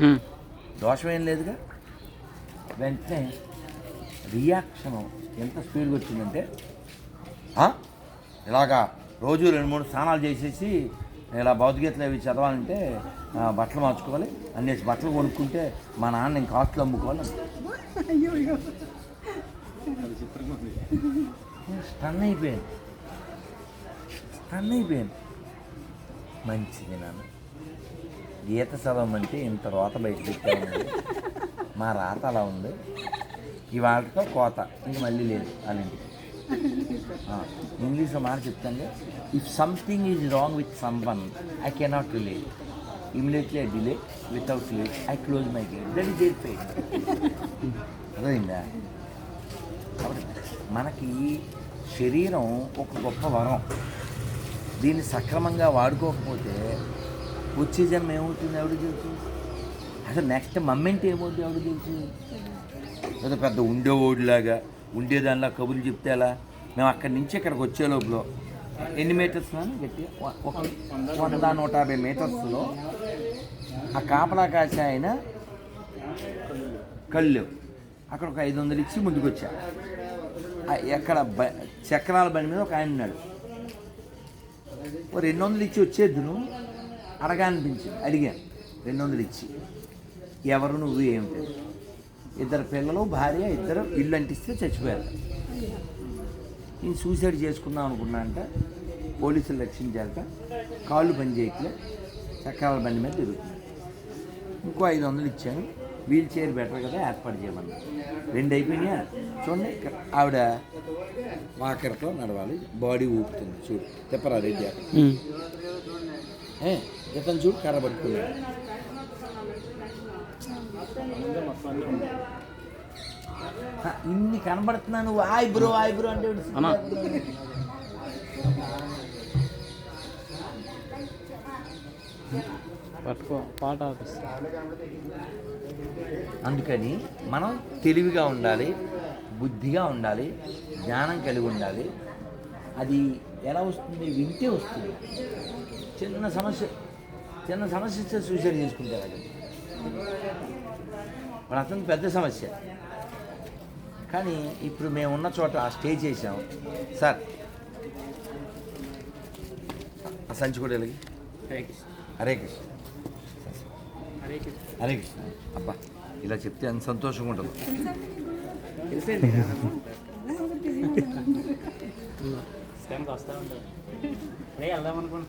ఉమ్. దోషమేం లేదుగా. వెంటనే రియాక్షన్ ఎంత స్పీడ్గా వచ్చిందంటే "ఆ? ఇలాగా రోజు రెండు మూడు స్నానాలు చేసేసి ఇలా భౌతికతలు అవి చదవాలంటే బట్టలు మార్చుకోవాలి. అన్నేసి బట్టలు కొనుక్కుంటే మా నాన్న నేను కాస్ట్లు అమ్ముకోవాలి. స్టన్ అయిపోయాను. స్టన్ అయిపోయాను. మంచిది నాన్న. గీత అంటే ఇంత రోత బయట పెట్టాను. మా రాత అలా ఉంది. ఇవాళతో కోత. ఇంక మళ్ళీ లేదు వాళ్ళ ఇంటికి. ఇంగ్లీష్లో మాట చెప్తాను if something is wrong with someone I cannot relate immediately I delay without late I close my gate that is their fate అర్థమైందా? కాబట్టి మనకి శరీరం ఒక గొప్ప వరం. దీన్ని సక్రమంగా వాడుకోకపోతే వచ్చే జన్మ ఏమవుతుంది ఎవడు తెలుసు? అసలు నెక్స్ట్ మమ్మెంట్ ఏమవుతుంది ఎవడు తెలుసు? లేదా పెద్ద ఉండేవాడిలాగా ఉండేదానిలా కబుర్లు చెప్తే ఎలా? మేము అక్కడి నుంచి ఇక్కడికి వచ్చే లోపల ఎన్ని మీటర్స్ గట్టి ఒక వంద నూట యాభై మీటర్స్లో ఆ కాపలా కాసే ఆయన కళ్ళు. అక్కడ ఒక ఐదు వందలు ఇచ్చి ముందుకు వచ్చా ఆ ఎక్కడ బ చక్రాల బండి మీద ఒక ఆయన ఉన్నాడు. ఓ రెండు వందలు ఇచ్చి వచ్చేద్దును. అడగాలనిపించింది. అడిగాను. రెండు వందలు ఇచ్చి ఎవరు నువ్వు ఏమిటి ఇద్దరు పిల్లలు భార్య ఇద్దరు ఇల్లు అంటిస్తే చచ్చిపోయారు. నేను సూసైడ్ చేసుకుందాం అనుకున్నా అంటే. పోలీసులు రక్షించాక కాళ్ళు పని చేయట్లే చక్రాల బండి మీద తిరుగుతున్నాను ఇంకో ఐదు వందలు ఇచ్చాను వీల్ చైర్ బెటర్ కదా ఏర్పాటు చేయమన్నా రెండు అయిపోయినాయా? చూడండి ఆవిడ వాకర్తో నడవాలి బాడీ ఊపుతుంది చూడు తిప్పరా రెడ్డి అక్కడ. ఏ, ఇతను చూడు కర్ర పట్టుకున్నాడు. ఇన్ని కనబడుతున్నాను హాయ్ బ్రో హాయ్ బ్రో అంటే అన్నా. పట్టుకో పాట అందుకని మనం తెలివిగా ఉండాలి బుద్ధిగా ఉండాలి జ్ఞానం కలిగి ఉండాలి. అది ఎలా వస్తుంది? వింటే వస్తుంది. చిన్న సమస్య చిన్న సమస్య ఇస్తే సూసైడ్ చేసుకుంటారు అది. మన అతనికి పెద్ద సమస్య. కానీ ఇప్పుడు మేము ఉన్న చోట ఆ స్టే చేసాం సార్ సంచి కూడా ఎలాగి హరే కృష్ణ. హరే కృష్ణ. హరే కృష్ణ. అబ్బా ఇలా చెప్తే అంత సంతోషంగా ఉంటుంది. స్కామ్కి వస్తూ వెళ్దాం అనుకుంటున్నాను